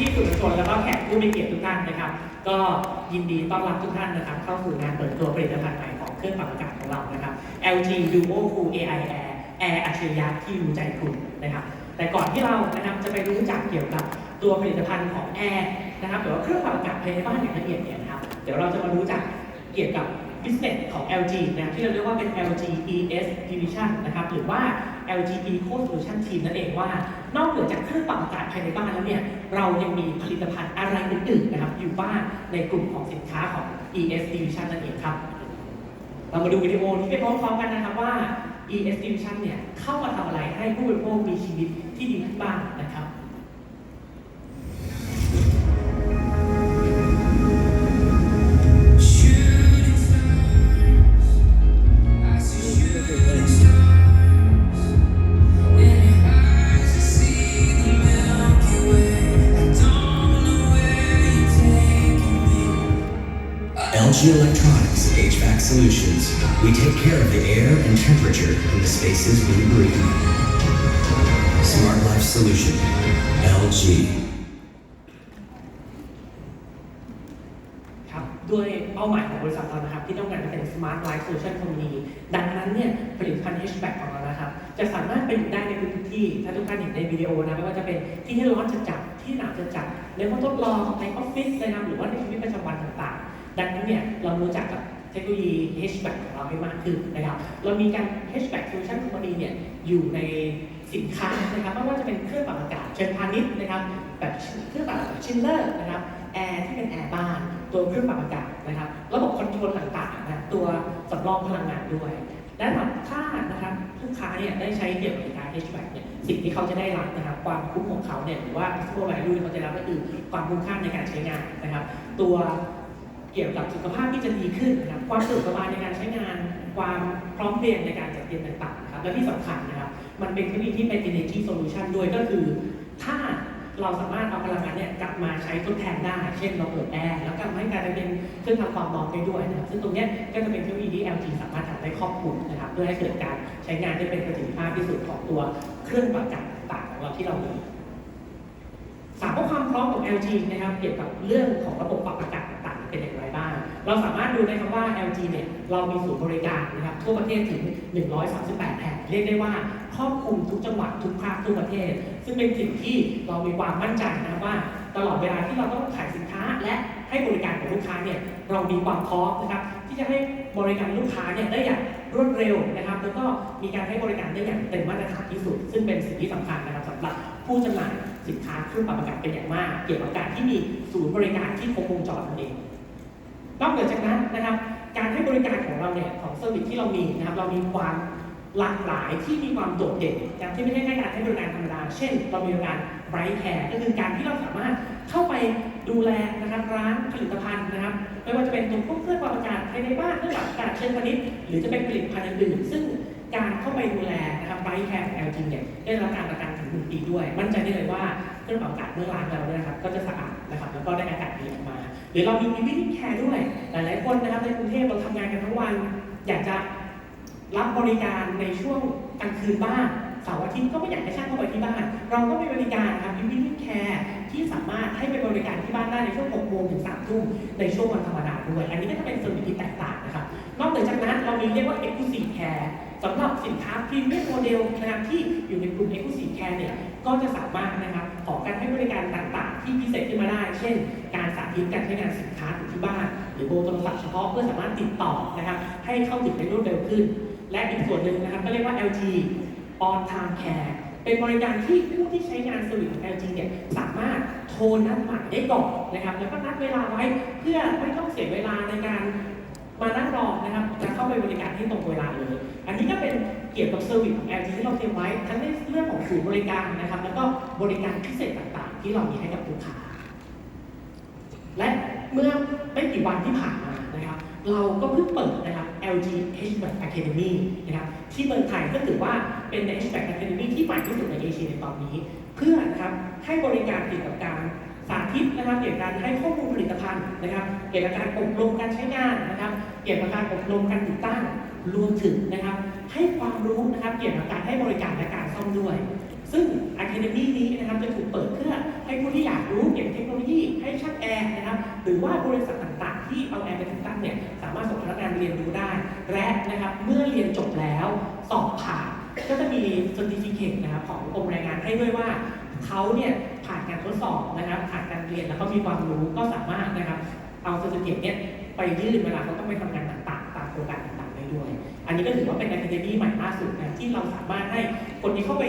พี่ๆสื่อมวลชนแล้วก็แขกผู้มีเกียรติทุกท่านนะครับ ก็ยินดีต้อนรับทุกท่านนะครับ เข้าสู่งานเปิดตัวผลิตภัณฑ์ใหม่ของเครื่องปรับอากาศของเรานะครับ LG Duo Cool AI Air Air อัจฉริยะที่รู้ใจคุณนะครับ แต่ก่อนที่เรานะครับจะไปรู้จักเกี่ยวกับตัวผลิตภัณฑ์ของ Air นะครับหรือว่าเครื่องปรับอากาศภายในบ้านอย่างละเอียดเนี่ยนะครับ เดี๋ยวเราจะมารู้จักเกี่ยวกับ business ของ LG นะที่เราเรียกว่าเป็น LG ES Division นะครับหรือว่า LG Eco Solution Team นั่นเองว่า นอกเหนือจากเครื่องปรับอากาศภายในบ้านแล้วเนี่ยเรายังมีผลิตภัณฑ์อะไรอื่นๆนะครับอยู่บ้านในกลุ่มของสินค้าของ ES Division นั่นเองครับ เรามาดูวิดีโอนี้ไปพร้อมๆกันนะครับว่า ES Division เนี่ยเข้ามาทำอะไรให้ผู้บริโภคมีชีวิตที่ดีขึ้นบ้างนะครับ spaces we breathe. Smart Life Solution. LG. ครับด้วยเป้าหมายของบริษัทเรานะครับ ที่ต้องการเป็น Smart Life Solution Company ดังนั้นเนี่ยผลิตภัณฑ์ HVAC ของเรานะครับ จะสามารถไปอยู่ได้ในทุกที่ ถ้าทุกท่านเห็นในวิดีโอนะไม่ว่าจะเป็นที่ที่ร้อนจัดๆที่หนาวจัดๆในห้องทดลองในออฟฟิศนะครับหรือว่าในชีวิตประจำวันต่างๆ ดังนั้นเนี่ยเรารู้จักกับ เทคโนโลยี HVAC ของเราให้มากขึ้นนะครับ เรามีการ HVAC Solution Company เนี่ยอยู่ในสินค้านะครับไม่ว่าจะเป็นเครื่องปรับอากาศเชิงพาณิชย์นะครับแบบเครื่องปรับอากาศชิลเลอร์นะครับแอร์ที่เป็นแอร์บ้านตัวเครื่องปรับอากาศนะครับระบบคอนโทรลต่างๆนะตัวสำรองพลังงานด้วย และถ้านะครับลูกค้าเนี่ยได้ใช้เกี่ยวกับการ HVAC เนี่ยสิ่งที่เขาจะได้รับนะครับความคุ้มของเขาเนี่ยหรือว่า customer value เขาจะได้รับก็คือความคุ้มค่าในการใช้งานนะครับ ตัว เกี่ยวกับสุขภาพที่จะดีขึ้นนะครับความสะดวกสบายในการใช้งาน ความพร้อมเพรียงในการจัดเตรียมต่างๆนะครับและที่สำคัญนะครับมันเป็นเทคโนโลยีที่เป็น energy solution ด้วยก็คือ ถ้าเราสามารถเอาพลังงานเนี่ยกลับมาใช้ทดแทนได้ เช่นเราเปิดแอร์แล้วกลับมาให้กลายเป็นเครื่องทำความร้อนได้ด้วยนะครับซึ่งตรงนี้ก็จะเป็นเทคโนโลยีที่ LG สามารถทำได้ครอบคลุมนะครับเพื่อให้เกิดการใช้งานที่เป็นประสิทธิภาพที่สุดของตัวเครื่องปรับอากาศต่างๆของเราที่เรามีสามข้อความพร้อมของ LG นะครับเกี่ยวกับเรื่องของระบบปรับอากาศ เราสามารถดูได้ครับว่า LG เนี่ยเรามีศูนย์บริการนะครับทั่วประเทศถึง 138 แห่งเรียกได้ว่าครอบคลุมทุกจังหวัดทุกภาคทุกประเทศ ซึ่งเป็นสิ่งที่เรามีความมั่นใจนะว่า ตลอดเวลาที่เราต้องขายสินค้าและให้บริการกับลูกค้าเนี่ยเรามีความพร้อมนะครับที่จะให้บริการลูกค้าเนี่ยได้อย่างรวดเร็วนะครับ แล้วก็มีการให้บริการได้อย่างเต็มมาตรฐานที่สุด ซึ่งเป็นสิ่งที่สำคัญนะครับสำหรับผู้จำหน่ายสินค้าเครื่องปรับอากาศเป็นอย่างมาก เกี่ยวกับการที่มีศูนย์บริการที่ครบวงจรนั่นเอง นอกเหนือจากนั้นนะครับ การให้บริการของเราเนี่ยของเซอร์วิสที่เรามีนะครับ เรามีความหลากหลายที่มีความโดดเด่นอย่างที่ไม่ใช่แค่การให้บริการธรรมดา เช่น เรามีบริการไบรท์แคร์ก็คือการที่เราสามารถเข้าไปดูแลนะครับร้านผลิตภัณฑ์นะครับ ไม่ว่าจะเป็นตัวพวกเครื่องปรับอากาศภายในบ้านเครื่องปรับอากาศเชิงพาณิชย์หรือจะเป็นผลิตภัณฑ์อื่นๆซึ่งการเข้าไปดูแลนะครับไบรท์แคร์ของ LG เนี่ยได้รับการประกันถึงหนึ่งปีด้วย มั่นใจได้เลยว่าเครื่องปรับอากาศเมื่อล้างแล้วเนี่ยนะครับก็จะสะอาดนะครับแล้วก็ได้อากาศดีออกมา หรือเรามีวิธีแคร์ด้วยหลายๆคนนะครับในกรุงเทพเราทำงานกันทั้งวัน อยากจะรับบริการในช่วงกลางคืนบ้างเสาร์อาทิตย์ก็ไม่อยากให้ช่างเข้าไปที่บ้าน เราก็มีบริการครับวิธีแคร์ที่สามารถให้ไปบริการที่บ้านได้ในช่วง6โมงถึง3ทุ่มในช่วงวันธรรมดาด้วย อันนี้ก็จะเป็นเซอร์วิสที่แตกต่างนะครับ นอกจากนั้นเรามีเรียกว่า Exclusive Care สำหรับสินค้าพรีเมียมโมเดลนะครับที่อยู่ในกลุ่ม Exclusive Care เนี่ยก็จะสามารถนะครับขอการให้บริการต่างๆ ที่พิเศษขึ้นมาได้ เช่น การสาธิตการใช้งานสินค้าถึงที่บ้าน หรือบร์โทรศัพท์เฉพาะเพื่อสามารถติดต่อนะครับให้เข้าถึงได้รวดเร็วขึ้น และอีกส่วนหนึ่งนะครับก็เรียกว่า LG On Time Care เป็นบริการที่ผู้ที่ใช้งานสวิตของ LG เนี่ยสามารถโทรนัดหมายได้ก่อนนะครับแล้วก็นัดเวลาไว้เพื่อไม่ต้องเสียเวลาในการ มานั่งรอนะครับจะเข้าไปบริการที่ตรงเวลาเลย อันนี้ก็เป็นเกี่ยวกับเซอร์วิสของ LG ที่เราเตรียมไว้ ทั้งในเรื่องของศูนย์บริการนะครับ แล้วก็บริการพิเศษต่างๆ ที่เรามีให้กับลูกค้า และเมื่อไม่กี่วันที่ผ่านมานะครับ เราก็เพิ่งเปิดนะครับ LG HVAC Academy นะครับที่เมืองไทยก็ถือว่าเป็น HVAC Academy ที่ใหม่ที่สุดในเอเชียในตอนนี้ เพื่อนะครับให้บริการเกี่ยวกับการ สาธิตนะครับเกี่ยวกับการให้ข้อมูลผลิตภัณฑ์นะครับ เกี่ยวกับการอบรมการใช้งานนะครับ เกี่ยวกับการอบรมการติดตั้งรวมถึงนะครับ ให้ความรู้นะครับเกี่ยวกับการให้บริการและการซ่อมด้วย ซึ่ง Academy นี้นะครับจะถูกเปิดเพื่อให้ผู้ที่อยากรู้เกี่ยวกับเทคโนโลยีให้ช่างแอร์นะครับ หรือว่าบริษัทต่างๆ ที่เอาแอร์ไปติดตั้งเนี่ยสามารถส่งพนักงานเรียนรู้ได้ และนะครับเมื่อเรียนจบแล้วสอบผ่านก็จะมี certificate นะครับของกรมแรงงานให้ด้วยว่า เขาเนี่ยผ่านการทดสอบนะครับผ่านการเรียนแล้วก็มีความรู้ก็สามารถนะครับเอา certificate เนี่ยไปยื่นเวลาเขาต้องไปทำงานต่างๆ ตามโครงการต่างๆได้ด้วย อันนี้ก็ถือว่าเป็น Academy ใหม่ล่าสุดนะที่เราสามารถให้คนที่เข้าไป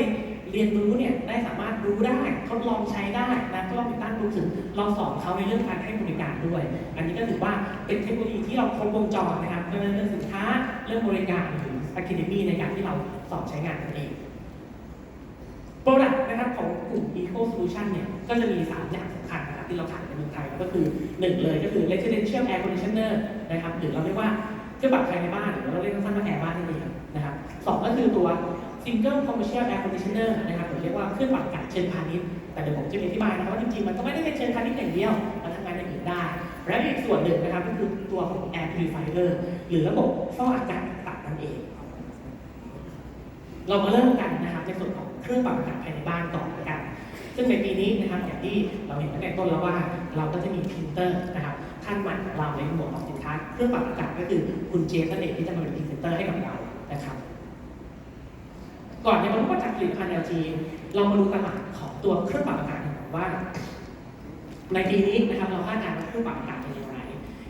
เรียนรู้เนี่ยได้สามารถรู้ได้ทดลองใช้ได้นะทดลองติดตั้งรวมถึงเราสอนเขาในเรื่องการให้บริการด้วย อันนี้ก็ถือว่าเป็นเทคโนโลยีที่เราครบวงจรนะครับไม่ว่าเรื่องสินค้าเรื่องบริการหรือ Academy ในการที่เราสอนใช้งานนั่นเอง รดักต์นะครับของกลุ่ม Eco Solution เนี่ย ก็จะมี 3 อย่างสำคัญนะครับที่เราขายในเมืองไทยก็คือ 1 เลยก็คือ Residential Air Conditioner นะครับหรือเราเรียกว่าเครื่องปรับภายในบ้านหรือเราเรียกสั้นๆว่าแอร์บ้านนั่นเองนะครับสองก็คือตัว Single Commercial Air Conditioner นะครับหรือเรียกว่าเครื่องปรับอากาศเชิงพาณิชย์แต่เดี๋ยวผมจะอธิบายนะครับว่าจริงๆ มันก็ไม่ได้เป็นเชิงพาณิชย์อย่างเดียวมันทำงานอย่างอื่นได้ และอีกส่วนหนึ่งนะครับก็คือตัวของ Air Purifier หรือระบบฟอกอากาศต่างนั่นเอง เรามาเริ่มกันนะครับในส่วนของ รื่องปรับอากาศภายในบ้านก่อนละกัน ซึ่งในปีนี้นะครับอย่างที่เราเห็นตั้งแต่ต้นแล้วว่าเราก็จะมีพรินเตอร์นะครับท่านใหม่ของเราในหมวดของสินค้าเครื่องปรับอากาศก็คือคุณเจสันเองที่จะมาเป็นพรีเซนเตอร์ให้กับเรานะครับ ก่อนจะมารู้จักผลิตภัณฑ์ LG เรามาดูตลาดของตัวเครื่องปรับอากาศกันว่า ในปีนี้นะครับเราคาดการณ์ว่าเครื่องปรับอากาศเป็นอย่างไร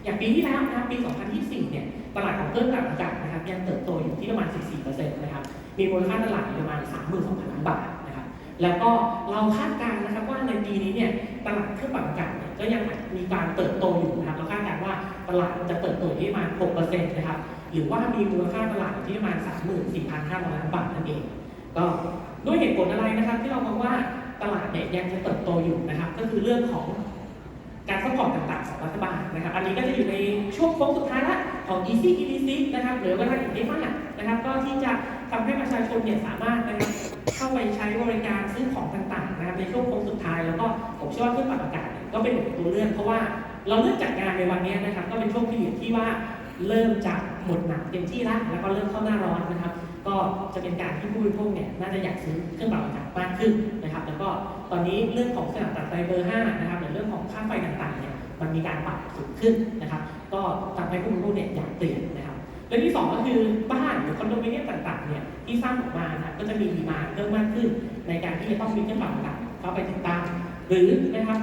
อย่างปีที่แล้วนะครับปี 2024 เนี่ยตลาดของเครื่องปรับอากาศนะครับยังเติบโตอยู่ที่ประมาณ 14%นะครับ มีมูลค่าตลาดประมาณ 32,000ล้านบาทนะครับ แล้วก็เราคาดการณ์นะครับว่าในปีนี้เนี่ยตลาดเครื่องปรับอากาศเนี่ยก็ยังมีการเติบโตอยู่นะครับเราคาดการณ์ว่าตลาดจะเติบโตที่ประมาณ 6%นะครับ หรือว่ามีมูลค่าตลาดที่ประมาณ 34,500 ล้านบาทนั่นเอง ก็ด้วยเหตุผลอะไรนะครับ ที่เรามองว่าตลาดเนี่ยยังจะเติบโตอยู่นะครับ ก็คือเรื่องของการซัพพอร์ตต่างๆของรัฐบาลนะครับ อันนี้ก็จะอยู่ในช่วงโค้งสุดท้ายละของ Easy EDC นะครับหลือวลาอีกไม่มากนะครับ ก็ที่จะ ทำให้ประชาชนเนี่ยสามารถนะครับเข้าไปใช้บริการซื้อของต่างๆนะครับในช่วงโค้งสุดท้ายแล้วก็ผมเชื่อว่าเครื่องปรับอากาศก็เป็นตัวเลือกเพราะว่าเราเลือกจัดงานในวันนี้นะครับ ก็เป็นช่วงพีเรียดที่ว่าเริ่มจะหมดหนักเต็มที่แล้วแล้วก็เริ่มเข้าหน้าร้อนนะครับ ก็จะเป็นการที่ผู้บริโภคเนี่ยน่าจะอยากซื้อเครื่องปรับอากาศมากขึ้นนะครับ แล้วก็ตอนนี้เรื่องของสนามตัดไฟเบอร์ 5 นะครับหรือเรื่องของค่าไฟต่างๆเนี่ยมันมีการปรับสูงขึ้นนะครับ ก็ทำให้ผู้บริโภคเนี่ยอยากเปลี่ยนนะครับ เรื่องที่สองก็คือบ้านหรือคอนโดมิเนียมต่างๆเนี่ยที่สร้างออกมานะก็จะมีดีมาเพิ่มมากขึ้น ในการที่จะต้องมีเครื่องปรับอากาศเข้าไปติดตั้งหรือนะครับ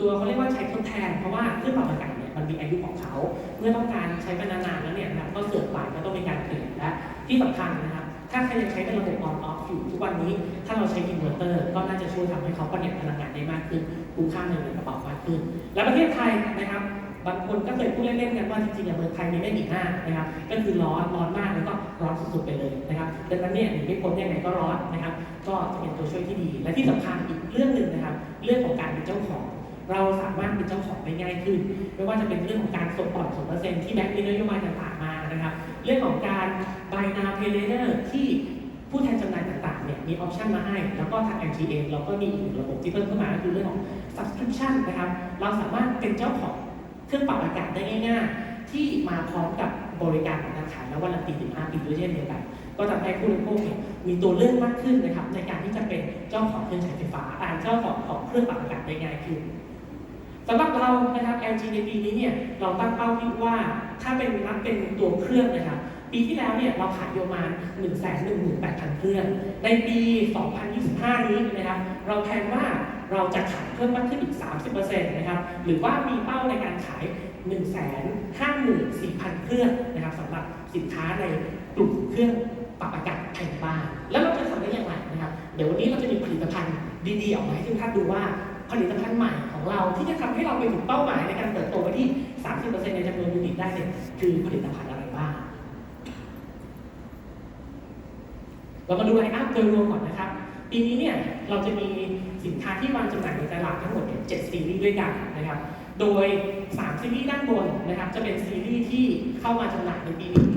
ตัวเขาเรียกว่าใช้ทดแทน เพราะว่าเครื่องปรับอากาศเนี่ยมันมีอายุของเขา เมื่อต้องการใช้ไปนานๆแล้วเนี่ยนะก็เสื่อมไปก็ต้องมีการเปลี่ยนและที่สำคัญนะครับถ้าใครยังใช้เป็นระบบ on off อยู่ทุกวันนี้ ถ้าเราใช้อินเวอร์เตอร์ก็น่าจะช่วยทำให้เขาประหยัดพลังงานได้มากขึ้นคุ้มค่าเงินในกระเป๋ามากขึ้น และประเทศไทยนะครับ บางคนก็เคยพูดเล่นๆกันว่าจริงๆอะเมืองไทยมีไม่กี่หน้านะครับ ก็คือร้อนร้อนมากแล้วก็ร้อนสุดๆไปเลยนะครับดังนั้นเนี่ยหนีไม่พ้นยังไงก็ร้อนนะครับ ก็จะเป็นตัวช่วยที่ดี และที่สำคัญอีกเรื่องหนึ่งนะครับ เรื่องของการเป็นเจ้าของ เราสามารถเป็นเจ้าของได้ง่ายขึ้น ไม่ว่าจะเป็นเรื่องของการส่งต่อส่วนเปอร์เซ็นต์ที่แบงก์มีนโยบายต่างๆมานะครับ เรื่องของการ buy now pay later ที่ผู้แทนจำหน่ายต่างๆเนี่ยมีออปชันมาให้ แล้วก็ทาง MTA เราก็มีอีกระบบที่เพิ่มเข้ามาก็คือเรื่องของ subscription นะครับ เราสามารถเป็นเจ้าของ เครื่องปรับอากาศได้ง่าย ๆ ที่มาพร้อมกับบริการของธนาคารและวันละปี15ปีด้วยเช่นเดียวกัน ก็ทำให้ผู้บริโภคเนี่ยมีตัวเลือกมากขึ้นนะครับในการที่จะเป็นเจ้าของเครื่องใช้ไฟฟ้าอ่าเจ้าของของเครื่องปรับอากาศได้ง่ายขึ้นสำหรับเรานะครับ LG ในปีนี้เนี่ยเราตั้งเป้าที่ว่าถ้าเป็นนับเป็นตัวเครื่องนะครับปีที่แล้วเนี่ยเราขายอยู่ประมาณ1 1 8 0 0 0 เครื่อง ในปี 2025 นี้นะครับเราแทนว่า เราจะขายเพิ่มมากขึ้นอีก 30%นะครับ หรือว่ามีเป้าในการขาย 1 5 4 0 0 0 เครื่องนะครับสำหรับสินค้าในกลุ่มเครื่องปรับอากาศภายในบ้าน แล้วเราจะทำได้อย่างไรนะครับ เดี๋ยววันนี้เราจะมีผลิตภัณฑ์ดีๆออกมาให้ทุกท่านดูว่าผลิตภัณฑ์ใหม่ของเราที่จะทำให้เราไปถึงเป้าหมายในการเติบโตไปที่ 30%ในจำนวนยูนิตได้เนี่ยคือผลิตภัณฑ์อะไรบ้าง เรามาดูไลน์อัพโดยรวมก่อนนะครับ ปีนี้เนี่ยเราจะมี สินค้าที่วางจำหน่ายในตลาดทั้งหมดเนี่ย7ซีรีส์ด้วยกันนะครับ โดย 3 ซีรีส์ด้านบนนะครับ จะเป็นซีรีส์ที่เข้ามาจำหน่ายในปีนี้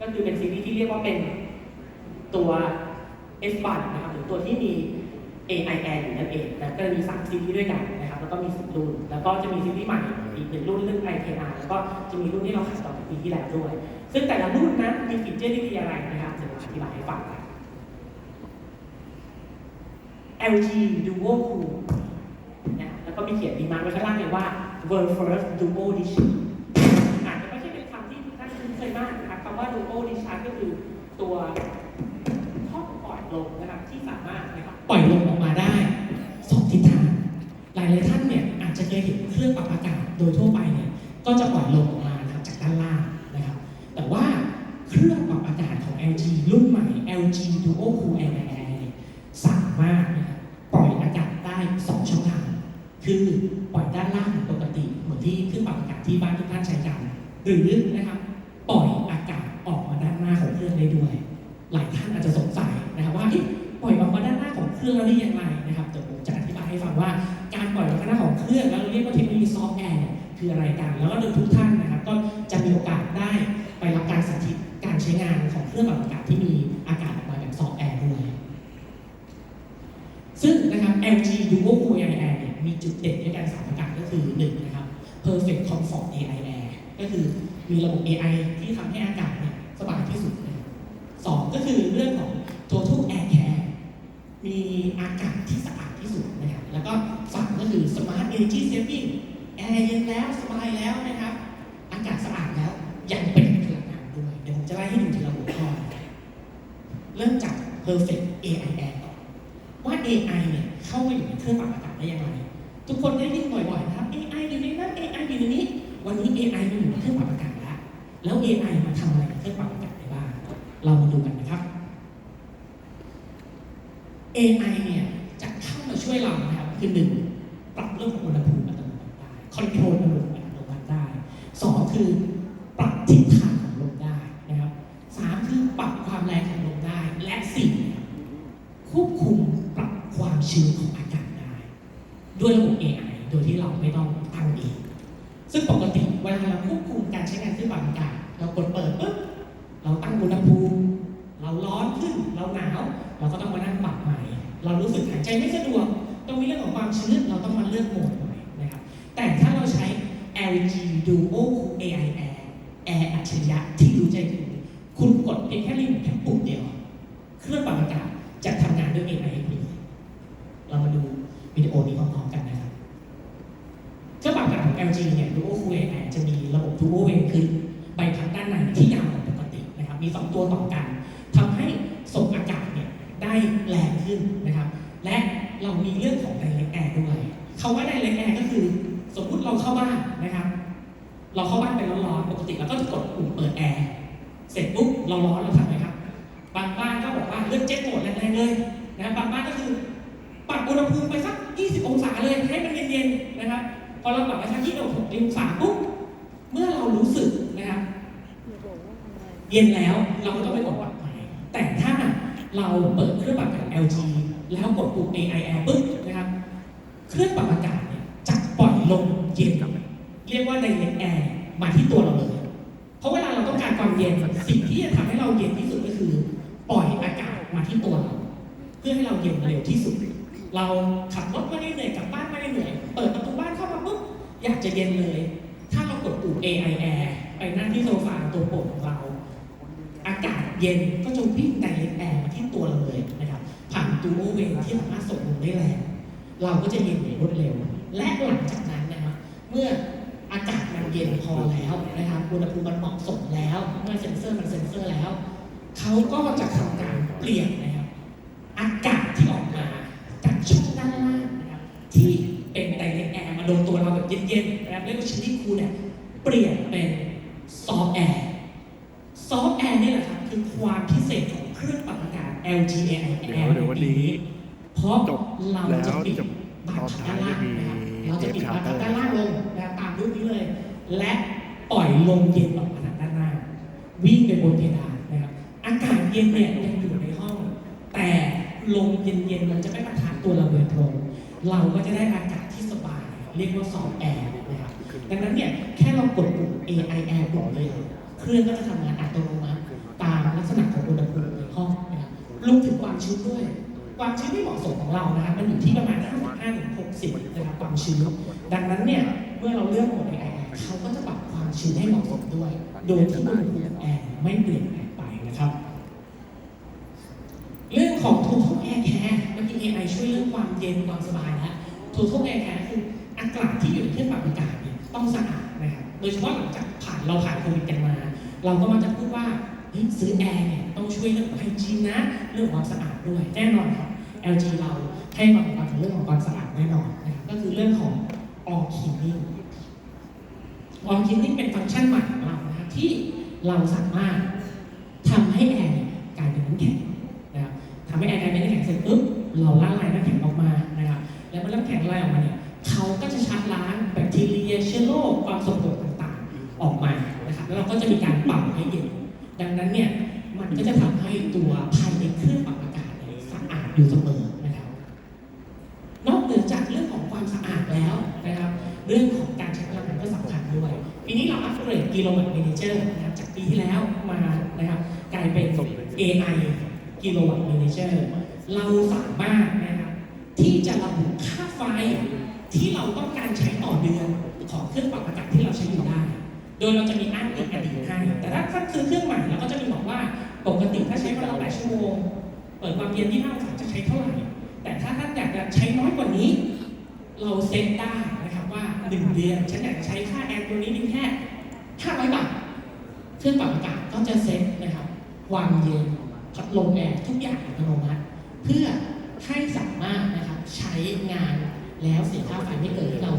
ก็คือเป็นซีรีส์ที่เรียกว่าเป็นตัว S1 นะครับหรือตัวที่มี AIN อยู่นั่นเองนะก็จะมี 3 ซีรีส์ด้วยกันนะครับ แล้วก็มี10รุ่น แล้วก็จะมีซีรีส์ใหม่อีกหนึ่งรุ่นเรื่อง IKR แล้วก็จะมีรุ่นที่เราขายต่อจากปีที่แล้วด้วย ซึ่งแต่ละรุ่นนั้นมีฟีเจอร์ที่ดีอะไรนะครับเดี๋ยวอธิบายให้ฟังกัน LG Duo Cool นะแล้วก็มีเขียนดีมาไว้ข้างล่างเลยว่า World First Duo Dish อาจจะไม่ใช่เป็นคำที่ทุกท่านคุ้นเคยมากนะครับคำว่า Duo Dish ก็คือตัวท่อปล่อยลมนะครับที่สามารถนะครับปล่อยลมออกมาได้สองทิศทางหลายๆท่านเนี่ยอาจจะเคยเห็นเครื่องปรับอากาศโดยทั่วไปเนี่ยก็จะปล่อยลมออกมานะครับจากด้านล่างนะครับ แต่ว่าเครื่องปรับอากาศของ LG รุ่นใหม่ LG Duo Cool Air Air เนี่ยสามารถนะครับปล่อยอากาศได้ 2 ช่องทาง คือปล่อยด้านล่างปกติ เหมือนที่เครื่องปรับอากาศที่บ้านทุกท่านใช้กัน หรือนะครับปล่อยอากาศออกมาด้านหน้าของเครื่องได้ด้วย หลายท่านอาจจะสงสัยนะครับว่าปล่อยออกมาด้านหน้าของเครื่องแล้วได้อย่างไรนะครับเดี๋ยวผมจะอธิบายให้ฟังว่าการปล่อยออกมาด้านหน้าของเครื่องแล้วเราเรียกว่าเทคโนโลยีซอฟต์แวร์คืออะไรกัน แล้วก็โดยทุกท่านนะครับ ก็จะมีโอกาสได้ไปรับการสาธิตการใช้งานของเครื่องปรับอากาศที่มีอากาศออกมาแบบซอฟต์แวร์ด้วยซึ่งนะครับ LG Duo Cool Air มีจุดเด่นในการสามประการก็คือหนึ่งนะครับ Perfect Comfort AI Air ก็คือมีระบบ AI ที่ทำให้อากาศเนี่ยสบายที่สุดนะสองก็คือเรื่องของ Total Air Care มีอากาศที่สะอาดที่สุดนะครับ แล้วก็สามก็คือ Smart Energy Saving แอร์เย็นแล้วสบายแล้วนะครับ อากาศสะอาดแล้วยังเป็นพลังงานด้วย เดี๋ยวผมจะไล่ให้ดูทีละหัวข้อเริ่มจาก Perfect AI Air ก่อนว่า AI เนี่ยเข้ามาอยู่ในเครื่องปรับอากาศได้ยังไง ทุกคนได้ยินบ่อยๆนะครับ AI อยู่ในนั้น AI อยู่ในนี้ วันนี้ AI มาอยู่ในเครื่องปรับอากาศแล้ว แล้ว AI มาทำอะไรกับเครื่องปรับอากาศได้บ้าง เรามาดูกันนะครับ AI เนี่ยจะเข้ามาช่วยเรานะครับคือหนึ่งปรับเรื่องของอุณหภูมิอัตโนมัติได้คอนโทรลอุณหภูมิอัตโนมัติได้สองคือปรับทิศทางของลมได้นะครับสามคือปรับความแรงของลมได้ และสี่เนี่ย ควบคุมปรับความชื้นของอากาศได้ ด้วยระบบ AI โดยที่เรา ไม่ต้องตั้งเองซึ่งปกติเวลาเราควบคุมการใช้งานเครื่องปรับอากาศเรากดเปิดปุ๊บเราตั้งอุณหภูมิเราร้อนขึ้นเราหนาว เราก็ต้องมานั่งปรับใหม่ เรารู้สึกหายใจไม่สะดวกต้องมีเรื่องของความชื้นเราต้องมาเลือกโหมดใหม่นะครับ แต่ถ้าเราใช้ LG Duo AI Air Air อัจฉริยะที่รู้ใจคุณคุณกดเพียงแค่รีโมทแค่ปุ่มเดียว เครื่องปรับอากาศจะทำงานด้วย AI เองเรามาดูวิดีโอนี้พร้อมๆกันนะครับ เครื่องปรับอากาศ ของ LG เนี่ย Duo Cool Air จะมีระบบ Duo Way คือใบพัดด้านในที่ยาวกว่าปกตินะครับ มี 2 ตัวต่อกันทำให้ส่งอากาศเนี่ยได้แรงขึ้นนะครับ และเรามีเรื่องของ Direct Air ด้วยคาว่า Direct Air ก็คือสมมุติเราเข้าบ้านนะครับ เราเข้าบ้านไปร้อนๆ ปกติเราก็จะกดปุ่มเปิดแอร์ เสร็จปุ๊บเราร้อนเราทำไงครับ บางบ้านก็บอกว่าเลือกเจ็ตโหมดแรงๆเลยนะครับบางบ้านก็คือปรับอุณหภูมิไปสัก 20 องศาเลยให้มันเย็นๆนะครับ พอเราปรับไปสัก26องศาปุ๊บเมื่อเรารู้สึกนะครับเย็นแล้วเราก็ต้องไปกดปรับใหม่แต่ถ้าเราเปิดเครื่องปรับอากาศ LG แล้วกดปุ่ม AIR ปุ๊บนะครับเครื่องปรับอากาศเนี่ยจะปล่อยลมเย็นเรียกว่า direct air มาที่ตัวเราเลยเพราะเวลาเราต้องการความเย็นสิ่งที่จะทำให้เราเย็นที่สุดก็คือ ปล่อยอากาศมาที่ตัวเรา เพื่อให้เราเย็นเร็วที่สุด เราขับรถมาได้เหนื่อยกลับบ้านมาได้เหนื่อย เปิดประตูบ้านเข้ามาปุ๊บอยากจะเย็นเลย ถ้าเรากดปุ่ม AI Air ไปนั่งที่โซฟาตัวโปรดของเรา อากาศเย็นก็จะวิ่ง direct air มาที่ตัวเราเลยนะครับ ผ่านตูโอเวนที่สามารถส่งลมได้แรงเราก็จะเย็นอย่างรวดเร็ว และหลังจากนั้นนะครับเมื่ออากาศมันเย็นพอแล้วนะครับอุณหภูมิมันเหมาะสมแล้ว เมื่อเซ็นเซอร์มันเซ็นเซอร์แล้ว เขาก็จะทำการเปลี่ยนนะครับอากาศ เราแบบเย็นๆนะครับเรียกว่าชิลลี่คูลเนี่ยเปลี่ยนเป็นซอฟต์แอร์ซอฟต์แอร์นี่แหละครับคือความพิเศษของเครื่องปรับอากาศ LG Air เดี๋ยวเดี๋ยววันนี้เพราะจบเราจะปิดแล้วจะบานพับด้านล่างนะครับเราจะปิดบานพับด้านล่างลงนะครับตามรูปนี้เลย และปล่อยลมเย็นออกมาทางด้านหน้า วิ่งไปบนเพดานนะครับอากาศเย็นเนี่ยยังอยู่ในห้อง แต่ลมเย็นๆมันจะไม่ปะทะตัวเราโดยตรงเราก็จะได้อากาศที่สบาย เรียกว่าซอฟต์แอร์นะครับดังนั้นเนี่ยแค่เรากดปุ่ม AI Air ปุ่มเดียวเครื่องก็จะทำงานอัตโนมัติตามลักษณะของอุณหภูมิในห้องนะครับรวมถึงความชื้นด้วย ความชื้นที่เหมาะสมของเรานะครับมันอยู่ที่ประมาณ 55ถึง60นะครับความชื้นดังนั้นเนี่ยเมื่อเราเลือกโหมด A I R เขาก็จะปรับความชื้นให้เหมาะสมด้วย โดยที่อุณหภูมิแอร์ไม่เปลี่ยนแปลงไปนะครับ เรื่องของ total air care เมื่อกี้ AI ช่วยเรื่องความเย็นความสบายแล้ว total air care คือ อากาศที่อยู่ในเครื่องปรับอากาศเนี่ยต้องสะอาดนะครับโดยเฉพาะหลังจากผ่านเราผ่านโควิดกันมา เราก็มักจะพูดว่าซื้อแอร์เนี่ยต้องช่วยเรื่องของไฮจีนนะเรื่องความสะอาดด้วยแน่นอนครับ LG เราให้ความสำคัญกับเรื่องของความสะอาดแน่นอนนะครับก็คือเรื่องของ all cleaning all cleaning เป็นฟังก์ชันใหม่ของเรานะครับที่เราสามารถทำให้แอร์กลายเป็นน้ำแข็งนะครับทำให้แอร์กลายเป็นน้ำแข็งเสร็จปุ๊บเราละลายน้ำแข็งออกมานะครับแล้วเมื่อน้ำแข็งละลายออกมาเนี่ย เชื้อโรคความสกปรกต่างๆ ออกมานะครับแล้วเราก็จะมีการเป่าให้เย็นดังนั้นเนี่ยมันก็จะทำให้ตัวภายในเครื่องปรับอากาศสะอาดอยู่เสมอนะครับ นอกเหนือจากเรื่องของความสะอาดแล้วนะครับ เรื่องของการใช้พลังงานก็สำคัญด้วยปีนี้เราอัปเกรดกิโลวัตต์เมเนเจอร์นะครับจากปีที่แล้วมานะครับกลายเป็น AI กิโลวัตต์เมเนเจอร์เราสามารถนะครับที่จะระบุค่าไฟที่เราต้องการใช้ต่อเดือน ของเครื่องปรับอากาศที่เราใช้อยู่ได้ โดยเราจะมีอ้างอิงอดีตให้แต่ถ้าถ้าซื้อเครื่องใหม่เราก็จะมีบอกว่าปกติถ้าใช้เวันละ8ชั่วโมง เปิดความเย็นที่5องศาจะใช้เท่าไหร่ แต่ถ้าท่านอยากจะใช้น้อยกว่านี้ เราเซ็ตได้นะครับว่า1เดือนฉันอยากใช้ค่าแอร์ตัวนี้เพียงแค่500บาท เครื่องปรับอากาศก็จะเซ็ตนะครับความเย็นพัดลมแอร์ทุกอย่างอัตโนมัติ เพื่อให้สามารถนะครับใช้งาน แล้วเสียค่าไฟไม่เกินที่เรา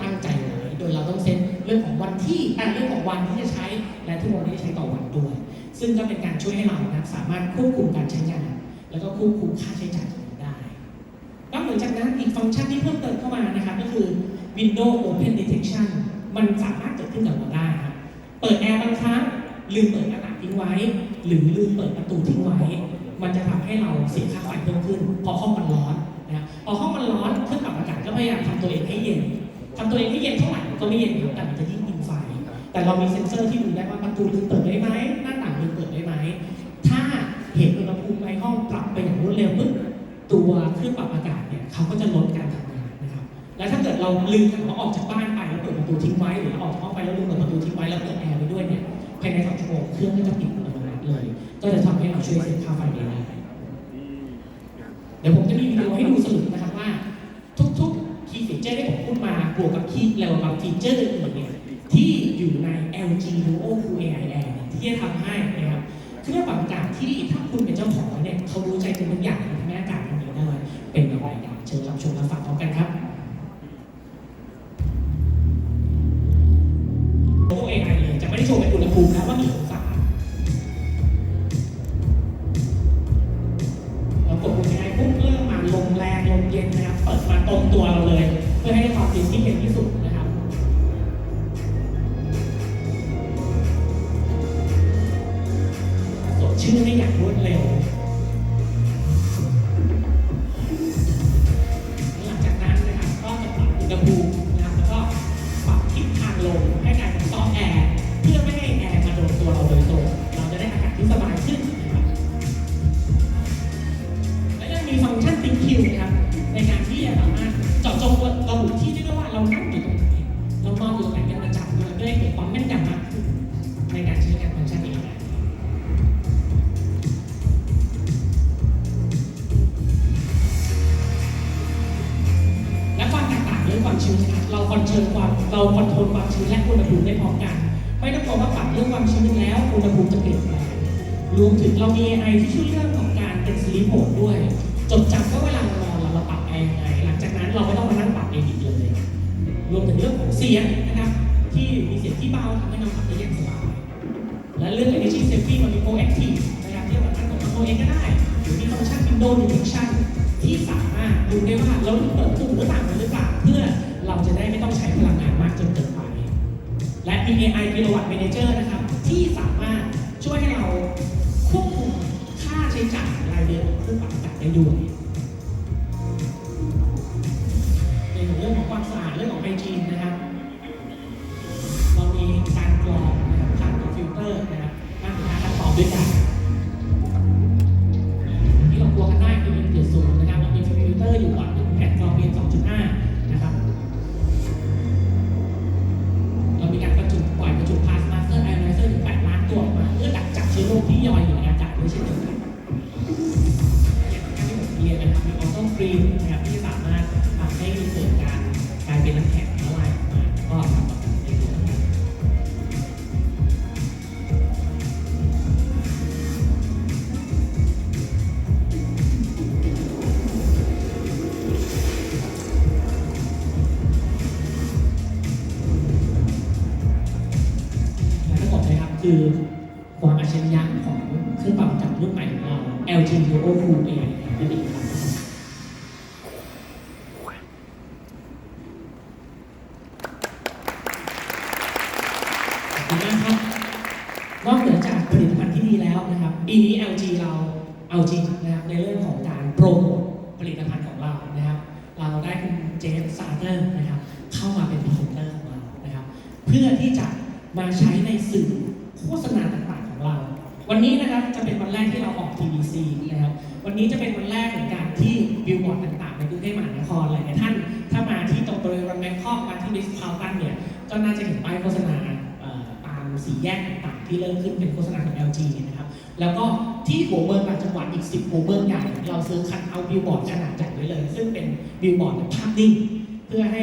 ตั้งใจไว้โดยเราต้องเซ็ตเรื่องของวันที่อ่เรื่องของวันที่จะใช้และทุกวันที่ใช้ต่อวันด้วย ซึ่งก็เป็นการช่วยให้เรานะสามารถควบคุมการใช้งาน แล้วก็ควบคุมค่าใช้จ่ายตรงนี้ได้นอกเหนือจากนั้นอีกฟังก์ชันที่เพิ่มเติมเข้ามานะครับก็คือ Windows Open Detection มันสามารถเกิดขึ้นกับเราได้ครับเปิดแอร์บางครั้งลืมเปิดหน้าต่างทิ้งไว้ หรือลืมเปิดประตูทิ้งไว้ มันจะทำให้เราเสียค่าไฟเพิ่มขึ้นเพราะห้องมันร้อนนะครับพอห้องมันร้อนเครื่อง็พยายามทำตัวเองให้เย็นทำตัวเองให้เย็นเท่าไหร่ก็ไม่เย็นครับแต่มันจะยิ่งกินไฟ แต่เรามีเซ็นเซอร์ที่ดูได้ว่าประตูลืมเปิดได้ไหมหน้าต่างลืมเปิดได้ไหมถ้าเห็นอุณหภูมิในห้องปรับไปอย่างรวดเร็วปุ๊บตัวเครื่องปรับอากาศเนี่ยเขาก็จะลดการทำงานนะครับ และถ้าเกิดเราลืมเราออกจากบ้านไปแล้วเปิดประตูทิ้งไว้หรือเราออกจากห้องไปแล้วลืมเปิดประตูทิ้งไว้แล้วเปิดแอร์ไว้ด้วยเนี่ยภายในสองชั่วโมงเครื่องก็จะปิดอัตโนมัติเลย ก็จะทำให้เราช่วยเซฟค่าไฟได้เดี๋ยวผมจะมีวิดีโอให้ดูสรุปนะครับว่า ทุกๆคีย์ฟีเจอร์ที่ผมพูดมาบว กกับคีย์แล้วกับฟีเจอร์อื่นๆเนี่ยที่อยู่ใน LG Duo Cool AI Air ที่จะทำให้นะครับเครื่องปรับอากาศที่ถ้าคุณเป็นเจ้าของเนี่ยเขารู้ใจคุณทุกอย่างทำให้อากาศมันดีได้เป็น จ และเรื่อง energy saving มันมี proactive นะครับที่เราตั้งกฎของตัวเองก็ได้หรือมีฟังก์ชัน window detection ที่สามารถดูได้ว่าเราเปิดปุ่มหรือเปล่าหรือเปล่าเพื่อเราจะได้ไม่ต้องใช้พลังงานมากจนเกินไป และมี AI Kilowatt Manager นะครับที่สามารถช่วยให้เราควบคุมค่าใช้จ่ายรายเดือนของเครื่อปรับอากาศได้ด้วย TVC นะครับวันนี้จะเป็นวันแรกเหมือนกันที่บิลบอร์ดต่างๆในกรุงเทพมหานครหลายท่าน ถ้ามาที่ตรงบริเวณแบงคอกมาที่ดิสพาวตันเนี่ยก็น่าจะเห็นป้ายโฆษณาตามสีแยกต่างๆที่เริ่มขึ้นเป็นโฆษณาของ LG นะครับแล้วก็ที่หัวเมืองต่างจังหวัดอีก 10หัวเมืองใหญ่เราซื้อคันเอาบิลบอร์ดขนาดใหญ่ไว้เลย ซึ่งเป็นบิลบอร์ดภาพนิ่งเพื่อให้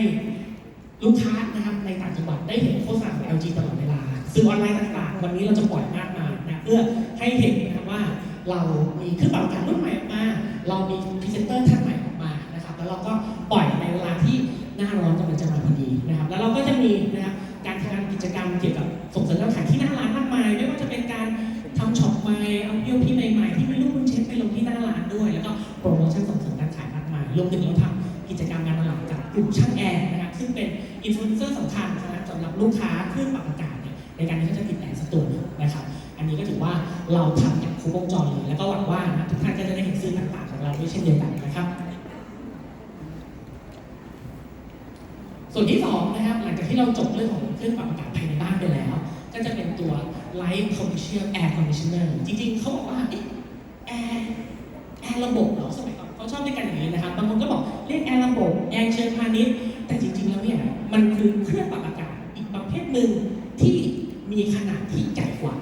ลูกค้านะครับในต่างจังหวัดได้เห็นโฆษณาของ LG ตลอดเวลาสื่อออนไลน์ต่างๆ วันนี้เราจะปล่อยมากมายนะเพื่อให้เห็นนะครับว่า เรามีเครื่องปรับอากาศรุ่นใหม่ออกมา เรามีพรีเซนเตอร์ท่านใหม่ออกมานะครับแล้วเราก็ปล่อยในเวลาที่หน้าร้อนกำลังจะมาพอดีนะครับแล้วเราก็จะมีนะครับการทำกิจกรรมเกี่ยวกับส่งเสริมการขายที่หน้าร้านมากมายไม่ว่าจะเป็นการทำช็อปใหม่เอาเพียวพี่ใหม่ๆที่ไม่รู้คุณเช็คไปลงที่หน้าร้านด้วย แล้วก็โปรโมชั่นส่งเสริมการขายมากมายรวมถึงเราทำกิจกรรมงานตลาดกับกลุ่มช่างแอร์นะครับซึ่งเป็นอินฟลูเอนเซอร์สำคัญนะครับสำหรับลูกค้าเครื่องปรับอากาศในการที่เขาจะติดแอร์สักตัวนึงนะครับ อันนี้ก็ถือว่าเราทำ อย่างครบวงจรเลย แล้วก็หวังว่านะทุกท่านก็จะได้เห็นสื่อต่างๆของเราด้วยเช่นเดียวกันนะครับ ส่วนที่สองนะครับหลังจากที่เราจบเรื่องของเครื่องปรับอากาศภายในบ้านไปแล้ว ก็จะเป็นตัว Light Commercial Air Conditioner จริงๆ เขาบอกว่าเอ๊ะแอร์แอร์ระบบเหรอสมัยก่อนเขาชอบเรียกกันอย่างนี้นะครับบางคนก็บอกเรียกแอร์ระบบแอร์เชิงพาณิชย์แต่จริงๆแล้วเนี่ยมันคือเครื่องปรับอากาศอีกประเภทหนึ่งที่มีขนาดที่ใหญ่กว่า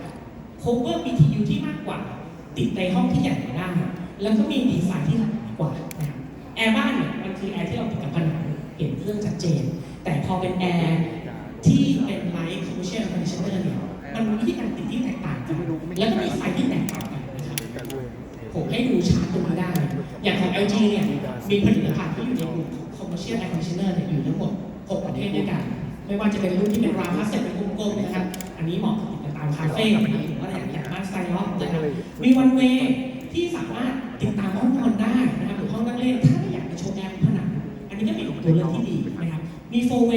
cover BTU ที่มากกว่า ติดในห้องที่ใหญ่กว่าได้แล้วก็มีดีไซน์ที่หลากหลายกว่านะครับแอร์บ้านเนี่ยมันคือแอร์ที่เราติดกับผนังเห็นเครื่องชัดเจน แต่พอเป็นแอร์ที่เป็นไลท์คอมเมอร์เชียลคอนดิชเนอร์เนี่ยมันมีวิธีการติดที่แตกต่างกันแล้วก็มีไฟที่แตกต่างกันนะครับผมให้ดูชาร์ตตรงนี้ได้ อย่างของ LG เนี่ยมีผลิตภัณฑ์ที่อยู่ในกลุ่ม commercial air conditioner เนี่ยอยู่ทั้งหมด6ประเภทด้วยกัน ไม่ว่าจะเป็นรุ่นที่เป็นราพัสเซ็ตเป็นกลมๆนะครับ อันนี้เหมาะกับติดตามคาเฟ่นะครับหรือว่าอย่างอย่างบ้านสไตล์ล็อกนะครับมีวันเวที่สามารถติดตามห้องนอนได้นะครับหรือห้องนั่งเล่นถ้าไม่อยากไปโชว์แอร์บนผนังอันนี้ก็เป็นอีกตัวเลือกที่ดีนะครับ มีโฟเว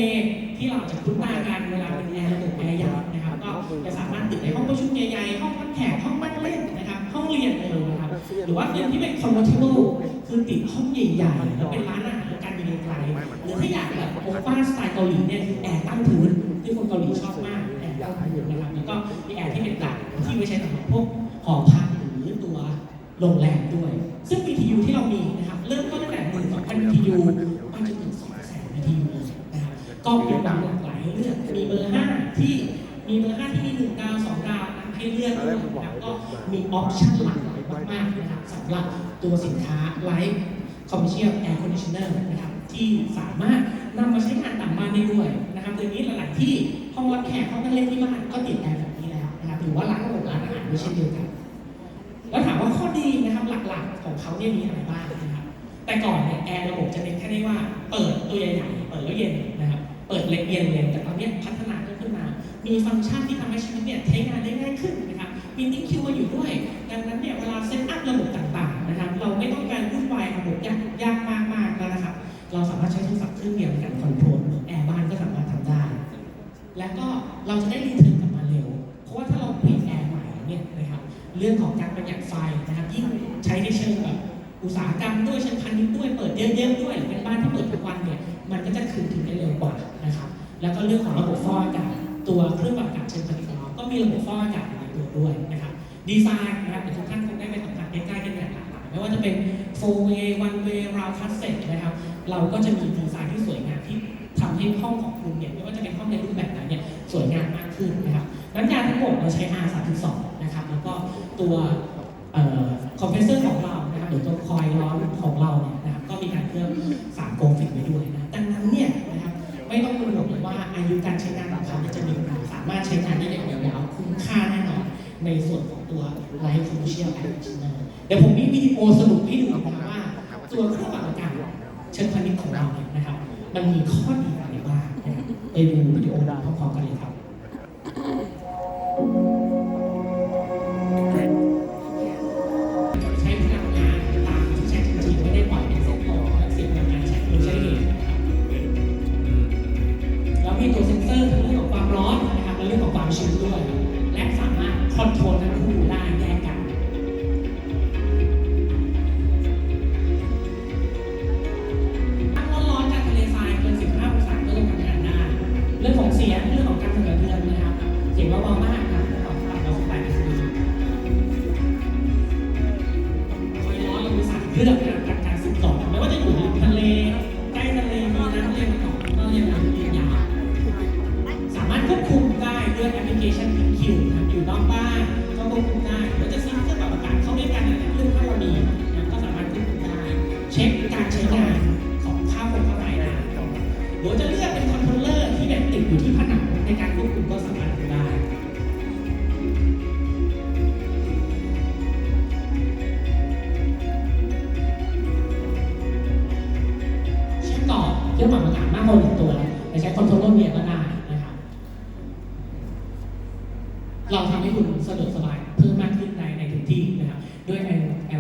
ที่เราจะคุ้นตากันเวลาเป็นแอร์ระบบแอร์ใหญ่นะครับ ก็จะสามารถติดในห้องประชุมใหญ่ๆห้องรับแขกห้องนั่งเล่นนะครับ ห้องเรียนเลยนะครับ หรือว่าคนที่เป็น convertible คือติดห้องใหญ่ๆแล้วเป็นร้านอาหารการมีไกลๆหรือถ้าอยากแบบโอป้าสไตล์เกาหลีเนี่ยคือแอร์ตั้งพื้นที่คนเกาหลีชอบมากแอร์ตั้งพื้นนะครับแล้วก็มีแอร์ที่เป็นกลางที่ไว้ใช้สำหรับพวกหอพักหรือตัวโรงแรมด้วย ซึ่ง BTU ที่เรามีนะครับเริ่มต้นตั้งแต่12,000 BTU ไปจนถึง200,000 BTU เลยนะครับก็มีความหลากหลายให้เลือกมีเบอร์5ที่มีเบอร์5ที่มี1ดาว2ดาวนะให้เลือกด้วยนะครับก็มีออปชั่นหลากหลาย มากๆนะครับสำหรับตัวสินค้า Light Commercial Air Conditioner นะครับที่สามารถนำมาใช้งานต่ามบ้านได้ด้วยนะครับเดี๋ยวนี้หลายๆที่ห้องรับแขกห้องนั่งเล่นที่บ้านก็ติดแอร์แบบนี้แล้วนะครับหรือว่าร้านระบบร้านอาหารด้วยเช่นเดียวกัน แล้วถามว่าข้อดีนะครับหลักๆของเขาเนี่ยมีอะไรบ้างนะครับ แต่ก่อนเนี่ยแอร์ระบบจะเน้นแค่ได้ว่าเปิดตัวใหญ่ๆเปิดแล้วเย็นนะครับเปิดเล็กเย็นเลยแต่ตอนนี้พัฒนาขึ้นมา มีฟังก์ชันที่ทำให้ชีวิตเนี่ยใช้งานได้ง่ายขึ้นนะครับ มีติ๊กคิวมาอยู่ด้วย ดังนั้นเนี่ยเวลาเซตอัพระบบต่างๆนะครับเราไม่ต้องการวุ่นวายระบบยากยากมากๆแล้วนะครับ เราสามารถใช้โทรศัพท์เครื่องเดียวในการคอนโทรลแอร์บ้านก็สามารถทำได้ แล้วก็เราจะได้รีเทิร์นกลับมาเร็ว เพราะว่าถ้าเราเปลี่ยนแอร์ใหม่เนี่ยนะครับเรื่องของการประหยัดไฟนะครับยิ่งใช้ในเชิงแบบอุตสาหกรรมด้วยเชิงพาณิชย์ด้วยเปิดเยอะๆด้วยหรือเป็นบ้านที่เปิดทุกวันเนี่ยมันก็จะคืนทุนได้เร็วกว่านะครับ แล้วก็เรื่องของระบบฟอกอากาศตัวเครื่องปรับอากาศเชิงพาณิชย์ของเราก็มีระบบฟอกอากาศ ตัวด้วยนะครับดีไซน์นะครับเดี๋ยวทุกท่านคงได้ไปสัมผัสใกล้ๆกันอย่างหลากหลายไม่ว่าจะเป็น4 way one way round closet นะครับ เราก็จะมีดีไซน์ที่สวยงามที่ทำให้ห้องของคุณเนี่ยไม่ว่าจะเป็นห้องในรูปแบบไหนเนี่ยสวยงามมากขึ้นนะครับน้ำยาทั้งหมดเราใช้ R32 นะครับ แล้วก็ตัวคอมเพรสเซอร์ของเรานะครับหรือตัวคอยล์ร้อนของเราเนี่ยนะครับก็มีการเคลือบสารโกงฟิตไว้ด้วยนะดังนั้นเนี่ยนะครับไม่ต้องกังวลเลยว่าอายุการใช้งานของเขาเนี่ยจะมีสามารถใช้งานได้อย่างยาวๆคุ้มค่าแน่ ในส่วนของตัว Light Commercial Air Conditioner เดี๋ยวผมมีวิดีโอสรุปให้ดูนะครับว่าตัวเครื่องปรับอากาศเชิงพาณิชย์ของเราเนี่ยนะครับ มันมีข้อดีอะไรบ้างไปดูวิดีโอพร้อมๆกันเลยครับ ใช้คอนโทรลเลอร์เมียก็ได้นะครับ เราทำให้คุณสะดวกสบายเพิ่มมากขึ้นในในทุกที่นะครับ ด้วย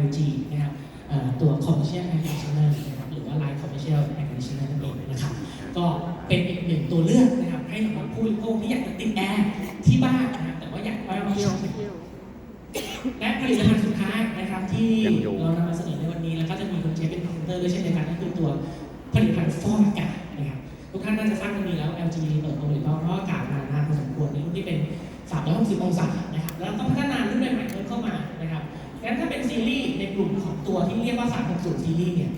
LG นะครับเอ่อตัว Commercial Air Conditioner นะครับหรือว่า Light Commercial Air Conditioner นั่นเองนะครับ ก็เป็นอีกหนึ่งตัวเลือกนะครับ ให้สำหรับผู้บริโภคที่อยากจะติดแอร์ที่บ้านนะครับแต่ว่าอยากไม่ต้องใช้และผลิตภัณฑ์สุดท้ายนะครับที่เรานำมาเสนอในวันนี้แล้วก็จะมีคนใช้เป็นพรีเซนเตอร์ด้วยเช่นเดียวกันก็คือตัวผลิตภัณฑ์ฟอกอากาศนะครับ ทุกท่านน่าจะทราบกันดีแล้ว LG เปิดตัวผลิตภัณฑ์ฟอกอากาศมานานพอสมควรในรุ่นที่เป็น 360 องศานะครับแล้วก็พัฒนารุ่นใหม่ๆเพิ่มเข้ามานะครับงั้นถ้าเป็นซีรีส์ในกลุ่มของตัวที่เรียกว่า 360 ซีรีส์เนี่ย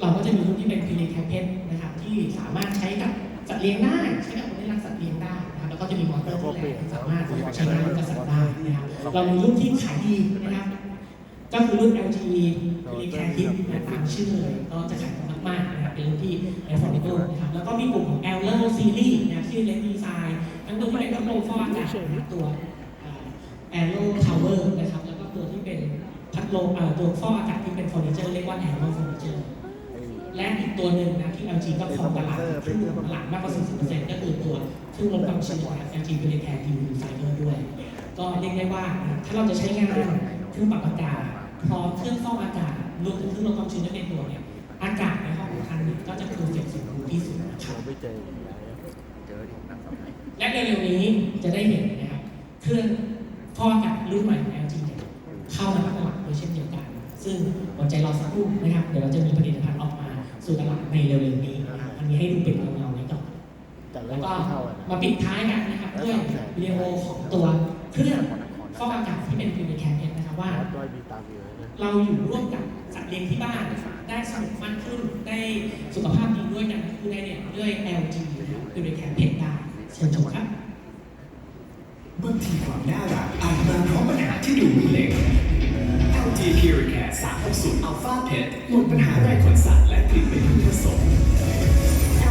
เราก็จะมีรุ่นที่เป็นพีเ c แคปเพนนะครับที่สามารถใช้กับสัตว์เลี้ยงได้ใช้กับคนที่รักสัตว์เลี้ยงได้นะครับแล้วก็จะมีมอเตอร์ที่แรงสามารถใช้งานกับสัตว์ได้นะครับเรามีรุ่นที่ขายดีนะครับ ก็คือรุ่น LG p i l i c a r Hit นะตามชื่อเลยก็จะขายดีมากๆนะครับเป็นรุ่นที่ affordable นะครับแล้วก็มีกลุ่มของ L Level Series นะครับที่เล่นดีไซน์ทั้งตัวที่เป็นพัดลมฟอกอากาศนะครับตัวแอโร่ทาวเวอร์นะครับแล้วก็ตัวที่เป็นพัดลมเอ่อตัวฟอกอากาศที่เป็นเฟอร์นิเจอร์เรียกว่าแอโร่เฟอร์นิเจอร์และอีกตัวหนึ่งนะที่ LG ก็ครองตลาดครึ่งตลาดมากกว่า 40%ก็คือตัวเครื่องลดความชื้นนะครับ LG p l a y c a r Dehumidifier ด้วย ก็เรียกได้ว่าถ้าเราจะใช้งานเครื่องปรับอากาศ พร้อมเครื่องฟอกอากาศรวมถึงเครื่องลดความชื้นด้วยในตัวเนี่ยอากาศในห้องของท่านเนี่ยก็จะเพอเฟกต์สมบูรณ์ที่สุดนะครับไม่เจออีกแล้วเจอที่นักสมัยและเร็วๆนี้จะได้เห็นนะครับเครื่องฟอกอากาศรุ่นใหม่ของ LG เนี่ยเข้ามาตลาดด้วยเช่นเดียวกัน ซึ่งอดใจรอสักครู่นะครับเดี๋ยวเราจะมีผลิตภัณฑ์ออกมาสู่ตลาดในเร็วๆนี้นะครับอันนี้ให้ดูเป็นเงาๆไว้ก่อนแล้วก็มาปิดท้ายกันนะครับด้วยวิดีโอของตัวเครื่องฟอกอากาศที่เป็นฟิวเจอร์แคมเนะค ว่าวัดด้วยมีตามอยู่นะเราอยู่ร่วมกับสัตว์เลี้ยงที่บ้าน ได้สนุกมากขึ้นได้สุขภาพดีด้วยกันคือได้เนี่ยด้วย LG นะครับฟิวเจอร์แคมเพนได้เชิญชมครับบางทีความน่ารักอาจมาพร้อมปัญหาที่ดูไม่เล็ก LG Puricare 360 Alpha Pet ลดปัญหาแรงขนสัตว์และกลิ่นไม่พึงประสงค์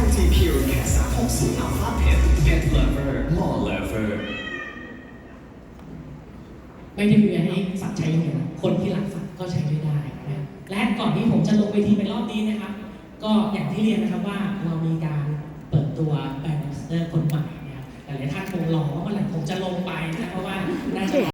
LG Puricare 360 Alpha Pet Pet Lover More Lover ไม่ได้มีให้สัตว์ใช้เดียวคนที่รักสัตว์ก็ใช้ด้วยได้นะและก่อนที่ผมจะลงเวทีเป็นรอบนี้นะครับ ก็อย่างที่เรียนนะครับว่าเรามีการเปิดตัวแบรนด์สเตอร์คนใหม่นะครัหลายท่านคงรอว่าเมื่อไหร่ผมจะลงไปนะเพราะว่าน่าจะ